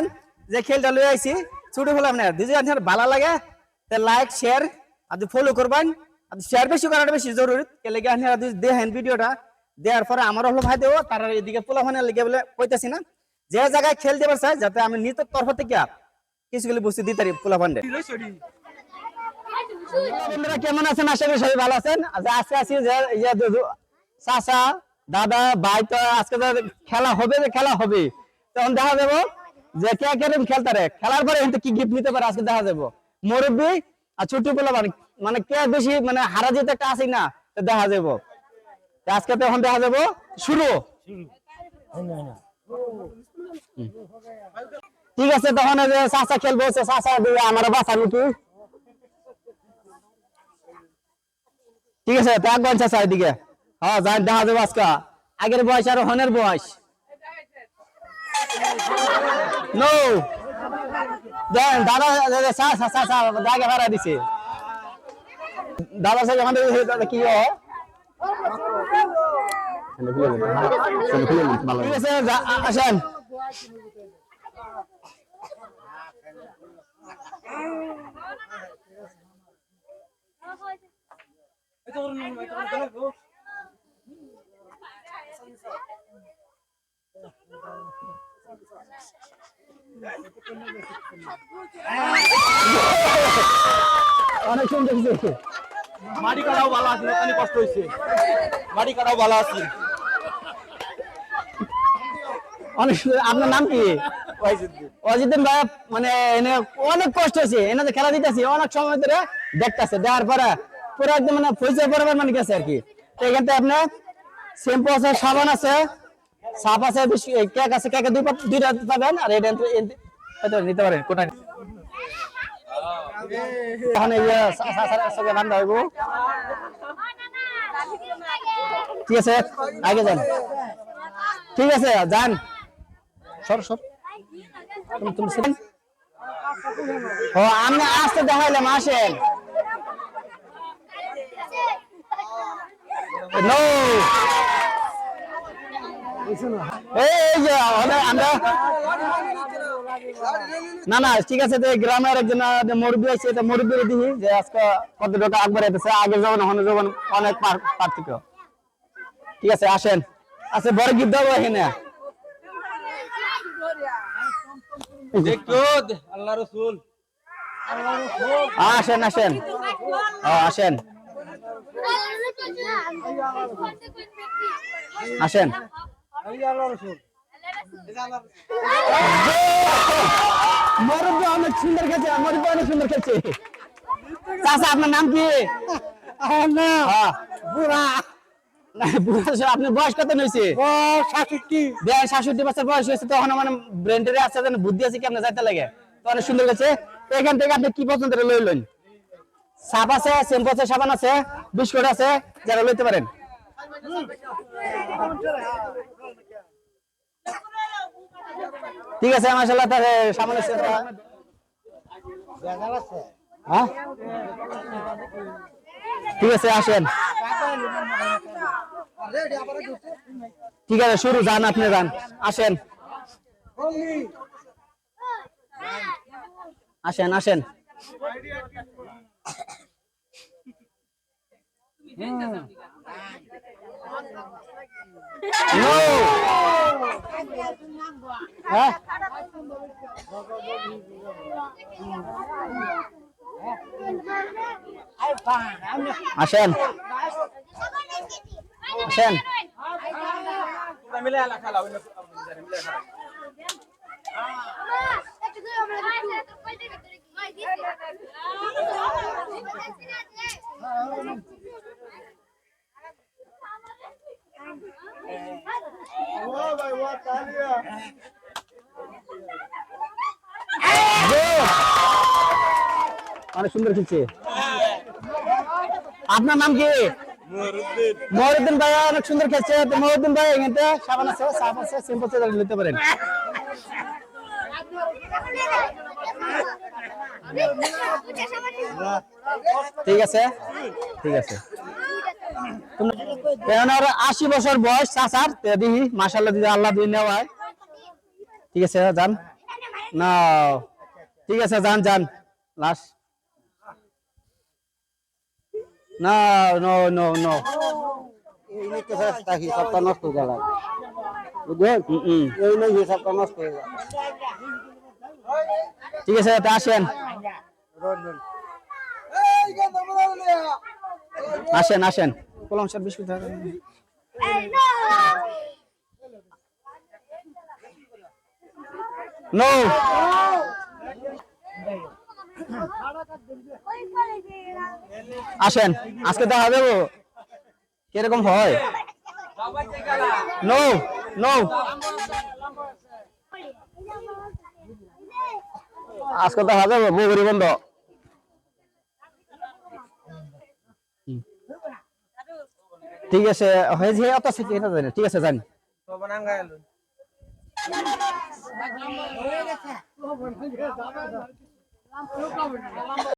দেখেন যে খেলটা লই আইছি ছোট হলাম না। যদি আপনার ভালো লাগে তে লাইক শেয়ার আর ফলো করবেন আর শেয়ার বেশি করাটা বেশি জরুরি। গিয়ে আপনারা যদি দেখেন ভিডিওটা দেওয়ার পরে আমার হলো ভাই দেবো তারা এদিকে পোলা লেগে বলে কইতাছি না। যে জায়গায় খেলতে পারছে যাতে আমি নিজের তরফ থেকে কিছুগুলি বুঝতে দিতে পারি পোলা ফান্ডে বন্ধুরা কেমন আছেন? আশা করি সবাই ভালো আছেন। আজকে আছি যে চাচা দাদা ভাই তো আজকে খেলা হবে যে খেলা হবে। তখন দেখা যাব। যে কে কে খেলতে রে? খেলার পরে এখান কি গিফট নিতে পারে আজকে দেখা যাব। মুরব্বী আর ছোট পোলা মানে কে বেশি মানে হারা যেতে একটা আছে না, তো দেখা যাব। তো আজকে তো এখন দেখা যাব, শুরু। ঠিক আছে, তখন যে চাচা খেলব, সে চাচা দিয়ে আমার বাসা নাকি? ঠিক আছে ত্যাগ গঞ্চা চাই দিকে হ্যাঁ যাই, দেখা যাব আজকে। আগের বয়স আর হনের বয়স। নো দেন, দাদা দাদা সা সা সা সা জায়গা ভাড়া দিছে। দাদা আমাদের দাদা কি হয় ঠিক আছে অনেক সুন্দর মাটি কাটাও ভালো আছে ওখানে কষ্ট হয়েছে। মাটি কাটাও ভালো আছে। অনেক। আপনার নাম কি? ভাই মানে এনে অনেক কষ্ট হয়েছে খেলা দিতেছি অনেক সময় ধরে দেখতেছে দেওয়ার পরে পুরো একদম মানে পরিচয় মানে গেছে আর কি। তো এখান থেকে আপনার শ্যাম্পু আছে সাবান আছে সাপ আছে কেক আছে, কেকে দুই দুইটা পাবেন, আর এটা নিতে পারেন কোনটা এখন ঠিক আছে আগে যান। ঠিক আছে, যান। সর সর। ও, আমি আসতে দেখাইলাম, আসেন। এই যে আমরা- আমরা না না ঠিক আছে গ্রামের একজন মুরব্বী আছে এটা দিহি যে আজকে কতটুকু আগবার হইতেছে আগের যখন হন যখন অনেক পার্থক্য। ঠিক আছে আসেন। আচ্ছা বড় গিফট দেবো এখানে। আল্লাহ রসুল। আসেন আসেন। আসেন। আসেন। মুরব্বী অনেক সুন্দর আপনার কি আপনার বয়স হয়েছে? সাতষট্টি বছর বয়স ব্রেন্ডের আছে বুদ্ধি আছে, কেমন যাইতে লাগে। তো অনেক সুন্দর গেছে এখান থেকে আপনি কি পছন্দ করে লই লইন? সাপ আছে, সাবান আছে, বিস্কুট আছে, যারা লইতে পারেন। ঠিক আছে মাসাল্লাহ তার এ, সামনে হ্যাঁ? ঠিক আছে আসেন। ঠিক আছে শুরু যান আপনি যান। আসেন। আসেন আসেন। No! হ্যাঁ? আসেন আসেন মিলে আলা খেলা মিলে খেলা অনেক সুন্দর খেলছে আপনার নাম কি মহিউদ্দিন ভাই অনেক সুন্দর খেলছে তো মহিউদ্দিন ভাই এখানে সাবান আছে সাপ আছে সিম্পল নিতে পারেন ঠিক আছে ঠিক আছে ওনার আশি বছর বয়স চাচার দিহি মাসাল্লাহ দিদি আল্লাহ দিয়ে নেওয়া হয়। ঠিক আছে যান। না ঠিক আছে যান যান। লাস্ট না নো নো নো নষ্ট হয়ে গেল। বুঝলেন? এই নিয়ে হিসাবটা নষ্ট হয়ে গেল। ঠিক আছে আসেন। আসেন আসেন। কলম স্যার বিস্কুট নো। আসেন আজকে দেখা যাব কীরকম হয়? নো নো আজকে দেখা যাব বগুড়ি বন্ধ। ঠিক আছে হয়েছে অত শিখে ঠিক আছে জানি